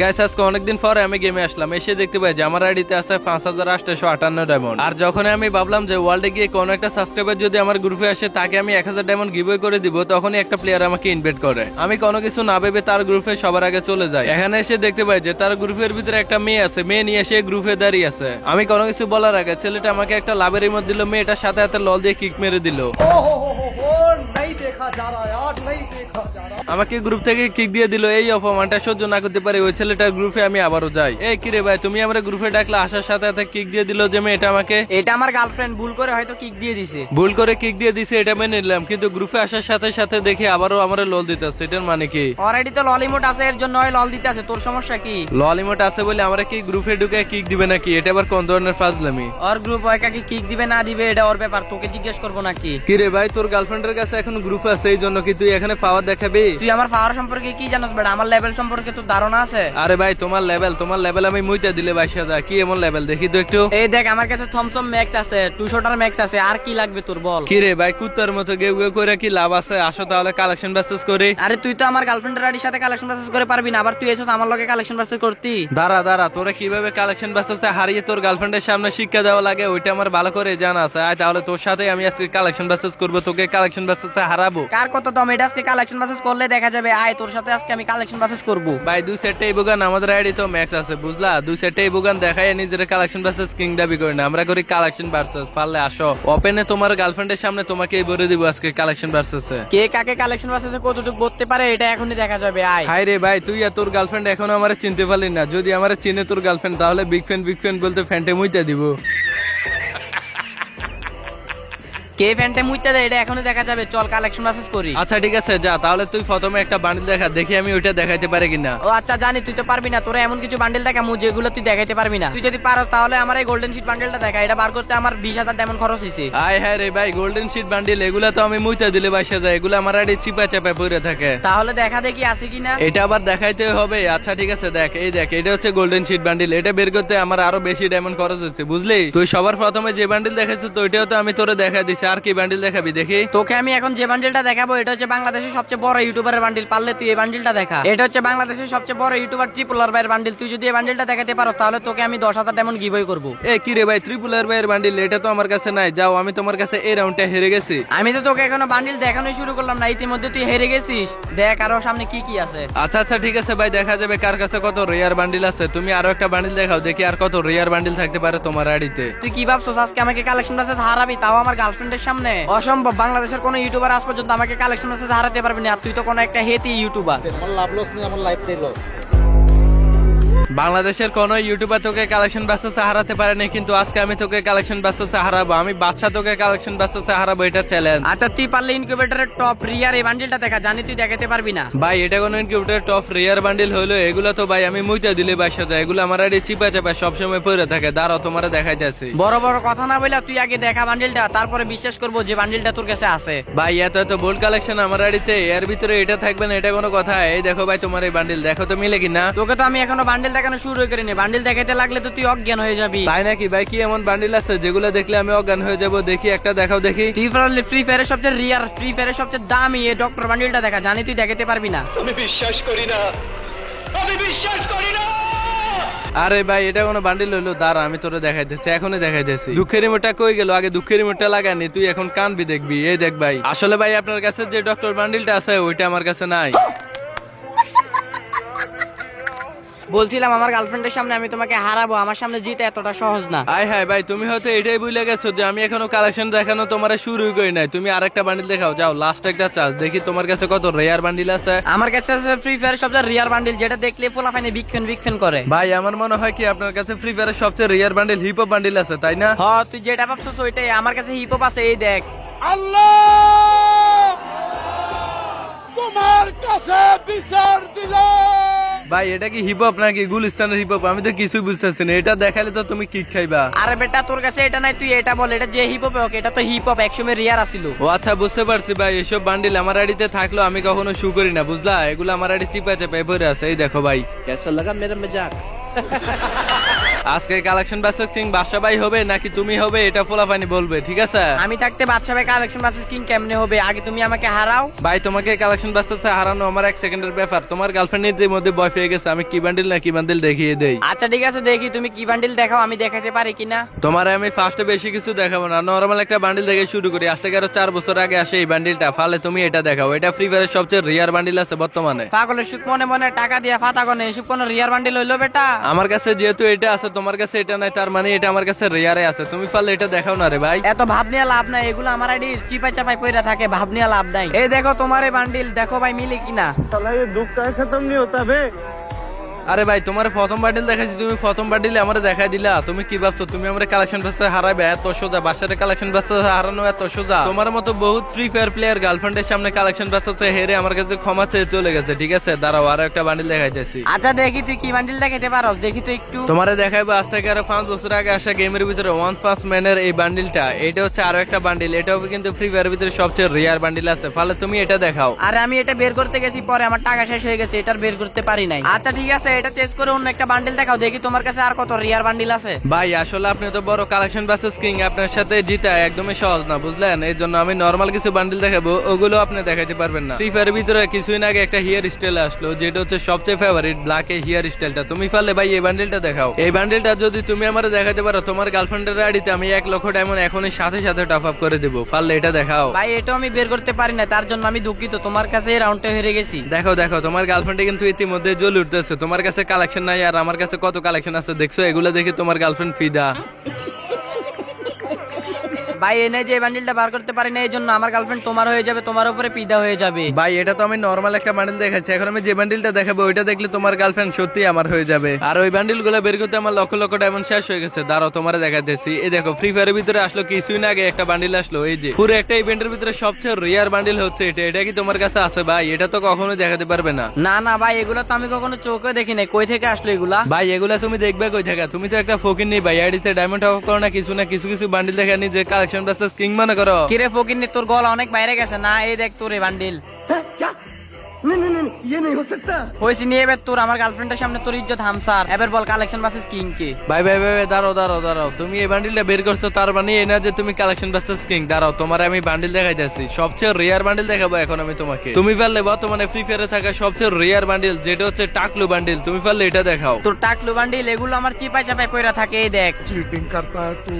Guys আজকে অনেকদিন পরে আমি গেমে আসলাম। এসে দেখতে পাই যে আমার আইডিতে আছে পাঁচ হাজার আটশো আটান্ন ডায়মন্ড আর যখন আমি ভাবলাম যে ওয়ার্ল্ডে গিয়ে কোন একটা সাবস্ক্রাইবার যদি আমার গ্রুপে আসে, তাকে আমি এক হাজার ডায়মন্ড গিভওয়ে করে দিব, তখনই একটা প্লেয়ার আমাকে ইনভাইট করে। আমি কোনো কিছু না ভেবে তার গ্রুপে সবার আগে চলে যাই। এখানে এসে দেখতে পাই যে তার গ্রুপের ভিতরে একটা মেয়ে আছে। মেয়ে নিয়ে এসে গ্রুপে দাঁড়িয়ে আছে। আমি কোনো কিছু বলার আগে ছেলেটা আমাকে একটা লাভের ইমত দিল, মেয়েটার সাথে হাতে লল দিয়ে কিক মেরে দিল। আমাকে গ্রুপ থেকে কিক দিয়ে দিল এই অপমানটা সহ্য না করতে পারে ওই ছেলেটার গ্রুপে আমি আবারও যাই। এই কিরে ভাই তুমি আমার গ্রুপে ডাকলে আসার সাথে সাথে কিক দিয়ে দিল যে মেয়েটা আমাকে? এটা আমার গার্লফ্রেন্ড ভুল করে হয়তো কিক দিয়ে দিছে। ভুল করে কিক দিয়ে দিছে এটা মেনে নিলাম কিন্তু গ্রুপে আসার সাথে সাথে দেখি আবারও আমার লল দিতেছে এটার মানে কি? অলরেডি তো ললিমোট আছে এর জন্য লল দিতে আছে তোর সমস্যা কি? লল ইমোট আছে বলে আমরা কি গ্রুপে ঢুকে কিক দিবে নাকি? এটা আবার কোন ধরনের ফাজলামি? ওর গ্রুপ হয় কাকে কিক দিবে না দিবে এটা ওর ব্যাপার তোকে জিজ্ঞেস করব নাকি? কিরে ভাই তোর গার্লফ্রেন্ডের কাছে এখন গ্রুপ আছে এই জন্য কি তুই এখানে পাওয়ার দেখাবি? তুই আমার পাওয়ার সম্পর্কে কি জানোস বেটা? আমার লেভেল সম্পর্কে তোর ধারণা আছে? আরে ভাই তোমার লেভেল তোমার লেভেল আমি মুইটা দিলে বাইশ হাজার। কি এমন লেভেল দেখি তো একটু। এই দেখ আমার কাছে থমসম ম্যাক্স আছে ম্যাক্স আছে আর কি লাগবে তোর বল? কিরে ভাই কুত্তার মতো গেউ গেউ করে কি লাভ আছে? আসো তাহলে কালেকশন বাসেস করি। আরে তুই তো আমার গার্লফ্রেন্ডের সাথে কালেকশন বাসেস করে পারবি না আবার তুই আমার লগে কালেকশন বাসেস করতি। দাঁড়া দাঁড়া তোরা কীভাবে কালেকশন বাসেসে হারিয়ে তোর গার্লফ্রেন্ডের সামনে শিক্ষা দেওয়া লাগে ওইটা আমার ভালো করে জানা আছে। আয় তাহলে তোর সাথে আমি আজকে কালেকশন বাসেস করব তোকে কালেকশন বাসেসে হারাবো। কার কত দম? এটা আজকে কালেকশন বাসেস করলে দেখা যাবে। আয় তোর সাথে আজকে আমি কালেকশন বাসেস করব। ভাই দুই সেটে এই বুগান আমাদের আইডি তো ম্যাক্স আছে বুঝলা? দুই সেটে এই বুগান দেখায় নিজের কালেকশন বাসেস কিং দাবি করি না। আমরা করি কালেকশন ভার্সেস পারলে আসো। ওপেনে তোমার গার্লফ্রেন্ডের সামনে তোমাকে বলে দিব আজকে কালেকশন ভার্সেসে কে কাকে কালেকশন বাসেসে কতটুকু করতে পারে এটা এখনই দেখা যাবে। আয়। হাই রে ভাই তুই আর তোর গার্লফ্রেন্ড এখনও আমার চিনতে পারলি না। যদি আমার চিনে তোর গার্লফ্রেন্ড তাহলে বিগ ফ্যান বিগ ফ্যান বলতে ফ্যান্টে মুইতে দিব। কে ফ্যান্টে মুইতে দেয় এটা এখনই দেখা যাবে। চল কালেকশন বাসেস করি। আচ্ছা ঠিক আছে যা তাহলে তুই প্রথমে একটা বান্ডিল দেখা দেখি আমি ওইটা দেখাইতে পারি কিনা। ও আচ্ছা জানি তুই তো পারবি না। তোরা এমন কিছু বান্ডেল দেখা মু যেগুলো তুই দেখাইতে পারবি না। তুই যদি পারো তাহলে আমার এই গোল্ডেন শিট বান্ডেলটা দেখা। এটা বার করতে আমার বিশ হাজার ডায়মন্ড খরচ হয়েছে আয় হ্যাঁ রে ভাই গোল্ডেন শিট বান্ডিল এগুলা তো আমি মুইতে দিলে বাইসা যায় এগুলো আমার আইডি চিপা চাপা পড়ে থাকে। তাহলে দেখা দেখি আছে কিনা। এটা আবার দেখাইতে হবে। আচ্ছা ঠিক আছে দেখ এই দেখ এটা হচ্ছে গোল্ডেন শিট বান্ডিল এটা বের করতে আমার আরও বেশি ডায়মন্ড খরচ হচ্ছে বুঝলি? তুই সবার প্রথমে যে বান্ডিল দেখাইছিস তো ওইটাও তো আমি তোরে দেখা দিছি। আর কি বান্ডিল দেখাবি? দেখি। তোকে আমি এখন যে বান্ডেলটা দেখাবো এটা হচ্ছে বাংলাদেশের সবচেয়ে বড় ইউটিউবারের বান্ডিল পারলে তুই এই বান্ডিলটা দেখা। এটা হচ্ছে বাংলাদেশের সবচেয়ে বড় ইউটিউবার ট্রিপুলার ভাইয়ের বান্ডিল তুই যদি এই বান্ডিলটা দেখাতে পারো তাহলে তোকে আমি দশ হাজার ডায়মন্ড গিভই করব। এ কি রে ভাই ত্রিপুলার ভাইয়ের বান্ডিল এটা তো আমার কাছে নাই। যাও আমি তোমার কাছে এই রাউন্ডটা হেরে গেছি। আমি তো তোকে এখনও বান্ডিল দেখানোই শুরু করলাম না। ইতিমধ্যে তুই হেরে গেছিস। দেখ আরও সামনে কি কি আছে। আচ্ছা আচ্ছা ঠিক আছে ভাই দেখা যাবে কার কাছে কত রেয়ার বান্ডিল আছে। তুমি আরও একটা বান্ডিল দেখাও দেখি আর কত রেয়ার বান্ডিল থাকতে পারে তোমার আইডিতে। তুই কি ভাবছস আজকে আমাকে কালেকশন মেসেজ হারাবি? তাও আমার গার্লফ্রেন্ডের সামনে। অসম্ভব বাংলাদেশের কোনো ইউটিউবার আজ পর্যন্ত আমাকে কালেকশন মেসেজ হারাতে পারবি না। আর তুই তো কোনো একটা হেতি ইউটিউবার আমার লাভ লস নেই আমার লাইফটাই লস বাংলাদেশের কোন ইউটিউবার তোকে কালেকশন বাসেসে হারাতে পারেনি কিন্তু আজকে আমি তোকে কালেকশন বাসেসে হারাবো। আমি বাচ্চা তোকে কালেকশন বাসেসে হারাবো এটা চ্যালেঞ্জ আচ্ছা তুই পারলে ইনকিউবেটরের টপ রিয়ার এই বান্ডিলটা দেখা জানি তুই দেখাতে পারবি না। ভাই এটা কোনো ইনকিউবেটর টপ রেয়ার বান্ডিল হলো এগুলো তো ভাই আমি মুইতে দিলে বাসা যায় এগুলো আমার আইডি চিপা চাপা সবসময় পড়ে থাকে দাঁড়াও তোমার দেখাইতেছি। বড় বড় কথা না বলে তুই আগে দেখা বান্ডিলটা তারপরে বিশ্বাস করব যে বান্ডিলটা তোর কাছে আছে। ভাই এত এত বোল্ড কালেকশন আমার আইডিতে এর ভিতরে এটা থাকবে না এটা কোনো কথা। এই দেখো ভাই তোমার এই বান্ডিল দেখো তো মিলে কিনা? তোকে তো আমি এখনও বান্ডিল দেখানো শুরু করিনি বান্ডিল দেখাতে লাগলে তো তুই অজ্ঞান হয়ে যাবি। তাই নাকি? ভাই কি এমন বান্ডিল আছে যেগুলো দেখলে আমি অজ্ঞান হয়ে যাব? দেখি একটা দেখাও দেখি। তুই পারলে ফ্রি ফায়ারের সবচেয়ে রিয়ার ফ্রি ফায়ারের সবচেয়ে দামি এই ডক্টর বান্ডিলটা দেখা। জানি তুই দেখাতে পারবি না। আরে ভাই এটা কোনো বান্ডিল হইল দাঁড়া আমি তোরে দেখাইতেছি এখনই দেখাইতেছি। দুঃখের রিমোটটা কই গেল? আগে দুঃখের রিমোটটা লাগানি তুই এখন কানবি দেখবি। এই দেখ ভাই আসলে ভাই আপনার কাছে যে ডক্টর বান্ডিলটা আছে ওইটা আমার কাছে নাই। বলছিলাম আমার গার্লফ্রেন্ডের সামনে আমি তোমাকে হারাবো আমার সামনে জিতে এতটা সহজ না। আয় হায় ভাই তুমি হয়তো এটাই বুঝলে গেছো যে আমি এখনও কালেকশন দেখানো তোমার শুরু করি নাই। তুমি আরেকটা বান্ডিল দেখাও যাও লাস্ট একটা চার্জ দেখি তোমার কাছে কত রেয়ার বান্ডিল আছে। আমার কাছে আছে ফ্রি ফায়ার সবচেয়ে রিয়ার বান্ডিল যেটা দেখলে ফোলা ফাইনে বিগ ফ্যান করে। ভাই আমার মনে হয় কি আপনার কাছে ফ্রি ফায়ারের সবচেয়ে rare bundle hip hop bundle আছে তাই না? হ তুই যেটা ভাবছিস ওইটাই আমার কাছে হিপ হপ আছে এই দেখ। ভাই এটা কি হিপ হপ নাকি গুলিস্তানের হিপ হপ আমি তো কিছুই বুঝতেছি না। এটা দেখালে তো তুমি কিক খাইবা। আরে বেটা তোর কাছে এটা নাই তুই এটা বল। এটা যে হিপ হপ ওকে এটা তো হিপ হপ একসময় রিয়ার আসিল ও আচ্ছা বুঝতে পারছি ভাই এসব বান্ডিল আমার আড়িতে থাকল আমি কখনো শু করি না বুঝলা? এগুলো আমার আড়ি চিপে চেপে ভরে আছে এই দেখো ভাই। কেসা লাগা মেরে মজাক আজকে কালেকশন বাসের কিং ভাই হবে নাকি তুমি হবে এটা ফোলাফানি বলবে ঠিক আছে? আমি থাকতে ভাই কালেকশন বাসেস কিং কেমনে হবে? আগে তুমি আমাকে হারাও। ভাই তোমাকে কালেকশন বাসে হারানো আমার এক সেকেন্ডের ব্যাপার। তোমার গার্লফ্রেন্ডের মধ্যে বয় পেয়ে গেছে আমি কি বান্ডিল না কি বান্ডিল দেখিয়ে দেই? আচ্ছা ঠিক আছে দেখি তুমি কি বান্ডিল দেখাও আমি দেখাতে পারি কিনা? তোমার আমি ফার্স্টে বেশি কিছু দেখাবো না নরমাল একটা বান্ডিল দেখে শুরু করি। আজ থেকে আরও চার বছর আগে আসে এই বান্ডিলটা ফালে তুমি এটা দেখাও। এটা ফ্রি ফায়ারের সবচেয়ে রিয়ার বান্ডিল আছে বর্তমানে। পাগলের সুখ মনে মনে টাকা দিয়া ফাতা কনে এসব কোন রিয়ার বান্ডিল হইল বেটা? আমার কাছে যেহেতু এটা আছে তোমার কাছে এটা নাই তার মানে এটা আমার কাছে রেয়ারে আছে। তুমি পারলে এটা দেখাও না রে ভাই। এত ভাব নিয়ে লাভ নাই এগুলো আমার আইডি চিপাই চাপাই পইরা থাকে ভাব নিয়ে লাভ নাই। এই দেখো তোমার এই বান্ডিল দেখো ভাই মিলে কিনা। আরে ভাই তোমার প্রথম বান্ডিল দেখাইছি তুমি প্রথম বান্ডিলে আমার দেখাই দিলা। তুমি কি ভাবছ? তুমি আমার কালেকশন বাসে হারাবে এত সোজা বাসারে কালেকশন বাসে হারানো এত সোজা। তোমার মতো বহুত ফ্রি ফায়ার প্লেয়ার গার্লফ্রেন্ডের সামনে কালেকশন বাসে হেরে আমার কাছে ক্ষমা চেয়ে চলে গেছে ঠিক আছে? দাঁড়াও আরও একটা বান্ডিল দেখাইতেছি। আচ্ছা দেখি তুই কি বান্ডিল দেখাতে পারস দেখি তো একটু। তোমারে দেখাইবো আজ থেকে আরও পাঁচ বছর আগে আসা গেমের ভিতরে ওয়ান পাঁচ ম্যানের এই বান্ডিলটা। এটা হচ্ছে আরও একটা বান্ডিল এটাও কিন্তু ফ্রি ফায়ার ভিতরে সবচেয়ে রেয়ার বান্ডিল আছে। ফলে তুমি এটা দেখাও। আরে আমি এটা বের করতে গেছি পরে আমার টাকা শেষ হয়ে গেছে এটার বের করতে পারি নাই। আচ্ছা ঠিক আছে এটা চেঞ্জ করে অন্য একটা বান্ডিল দেখাও দেখি তোমার কাছে আর কত রিয়ার বান্ডিল আছে। ভাই আসলে আপনি তো বড় কালেকশন বাসেস কিং আপনার সাথে জিতা একদমই সহজ না বুঝলেন? এই জন্য আমি নর্মাল কিছু বান্ডিল দেখাবো ওগুলো আপনি দেখাতে পারবেন না। ফ্রি ফায়ারের ভিতরে কিছুদিন আগে একটা হেয়ার স্টাইল আসলো যেটা হচ্ছে সবচেয়ে ফেভারিট ব্ল্যাক এ হেয়ার স্টাইলটা তুমি পারলে ভাই এই বান্ডিলটা দেখাও। এই বান্ডিলটা যদি তুমি আমার দেখাতে পারো তোমার গার্লফ্রেন্ডের আইডিতে আমি এক লক্ষ ডায়মন্ড এখনই সাথে সাথে টপ আপ করে দেবো। পারলে এটা দেখাও। ভাই এটা আমি বের করতে পারি না তার জন্য আমি দুঃখিত তোমার কাছে এই রাউন্ডে হেরে গেছি। দেখো দেখো তোমার গার্লফ্রেন্ডে কিন্তু ইতিমধ্যে জ্বলে উঠতেছে তোমার কাছে কালেকশন নাই আর আমার কাছে কত কালেকশন আছে? দেখছ, এগুলো দেখে তোমার গার্লফ্রেন্ড ফিদা। ভাই এনে যে বান্ডিলটা বার করতে পারি না এই জন্য আমার গার্লফ্রেন্ড তোমার হয়ে যাবে তোমার উপরে পিদা হয়ে যাবে। ভাই এটা তো আমি নর্মাল একটা বান্ডিল দেখাচ্ছি এখন আমি যে বান্ডিলটা দেখাবো ওইটা দেখলে তোমার গার্লফ্রেন্ড সত্যি আমার হয়ে যাবে। আর ওই বান্ডিলগুলো বের করতে আমার লক্ষ লক্ষ ডায়মন্ড শেষ হয়ে গেছে। দাঁড়াও তোমার দেখাতেছি এই দেখো ফ্রি ফায়ারের ভিতরে আসলো কিছুই না আগে একটা বান্ডিল আসলো এই যে। পুরো একটা ইভেন্টের ভিতরে সবচেয়ে রিয়ার বান্ডিল হচ্ছে এটা। এটা কি তোমার কাছে আছে ভাই? এটা তো কখনো দেখাতে পারবে না। না না ভাই এগুলো তো আমি কখনো চোখে দেখি নাই। কই থেকে আসলো এগুলা? ভাই এগুলা তুমি দেখবে কই থেকে? তুমি তো একটা ফকির নেই ভাই আইডিতে ডায়মন্ড অফ করো না কিছু না কিছু কিছু বান্ডিল দেখা যে কালেকশন বাসেস কিং মনে করো কিরে ফকির তোর গলা অনেক বাইরে গেছে না এই দেখ তোর এই বান্ডিল হয়েছে নিয়ে এবার তোর আমার গার্লফ্রেন্ডের সামনে তোর ইজ্জত হামসার এবার বল কালেকশন বাসেস কিং কে ভাই ভাই ভাই ভাই, দাঁড়াও দাঁড়াও দাঁড়াও তুমি এই বান্ডিলটা বের করছো তার মানে এই না যে তুমি কালেকশন বাসেস কিং দাঁড়াও তোমার আমি বান্ডিল দেখাইতেছি সবচেয়ে রিয়ার বান্ডিল দেখাবো এখন আমি তোমাকে তুমি পারলে বর্তমানে ফ্রি ফায়ারে থাকা সবচেয়ে রিয়ার বান্ডিল যেটা হচ্ছে টাকলু বান্ডিল তুমি পারলে এটা দেখাও তোর টাকলু বান্ডিল এগুলো আমার চিপাই চাপাই পয়রা থাকে এই দেখ चीटिंग करता है तू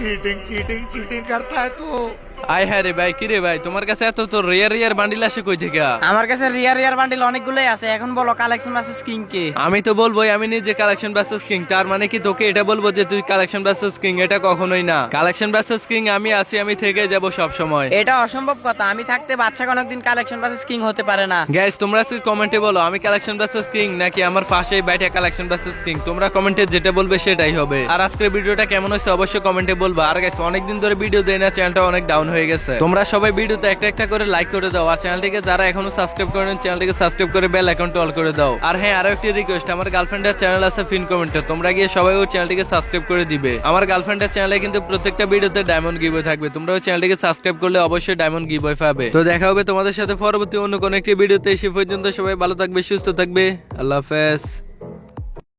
चीटिंग चीटिंग चीटिंग करता है तू। আয় হ্যাঁ রে ভাই কিরে ভাই? তোমার কাছে এত তো রিয়ার রিয়ার বান্ডিল আসে কই থেকে? আমার কাছে রিয়ার রিয়ার বান্ডিল অনেকগুলোই আছে এখন বলো কালেকশন বাসেস কিং কে? আমি তো বলবোই আমি নিজে কালেকশন বাসেস কিং তার মানে কি তোকে এটা বলব যে তুই কালেকশন বাসেস কিং এটা কখনোই না। কালেকশন বাসেস কিং আমি আছি আমি থেকে যাব সব সময় এটা অসম্ভব কথা আমি থাকতে বাচ্চা কোনদিন কালেকশন বাসেস কিং হতে পারে না। গ্যাস তোমরা আজকে কমেন্টে বলো আমি কালেকশন বাসেস কিং নাকি আমার পাশেই বাইটে কালেকশন বাসেস কিং তোমরা কমেন্টে যেটা বলবে সেটাই হবে। আর আজকের ভিডিওটা কেমন হয়েছে অবশ্যই কমেন্টে বলবা। আর গ্যাস অনেকদিন ধরে ভিডিও দেয় না চ্যানেলটা অনেক ডাউন হয়ে গেছে। তোমরা সবাই ভিডিওতে একটা একটা করে লাইক করে দাও, আর চ্যানেলটিকে যারা এখনও সাবস্ক্রাইব করেন চ্যানেলটিকে সাবস্ক্রাইব করে বেল অ্যাকাউন্ট অল করে দাও। আর হ্যাঁ আরও একটি রিকোয়েস্ট আমার গার্লফ্রেন্ডের চ্যানেল আছে ফিন কমেন্টে তোমরা গিয়ে সবাই ওই চ্যানেলটিকে সাবস্ক্রাইব করে দিবে। আমার গার্লফ্রেন্ডের চ্যানেলে কিন্তু প্রত্যেকটা ভিডিওতে ডায়মন্ড গিভওয়ে থাকবে, তোমরা ওই চ্যানেলটিকে সাবস্ক্রাইব করলে অবশ্যই ডায়মন্ড গিভওয়ে পাবে। তো দেখা হবে তোমাদের সাথে পরবর্তী অন্য কোনো একটি ভিডিওতে সে পর্যন্ত সবাই ভালো থাকবে, সুস্থ থাকবে, আল্লাহ হাফেজ।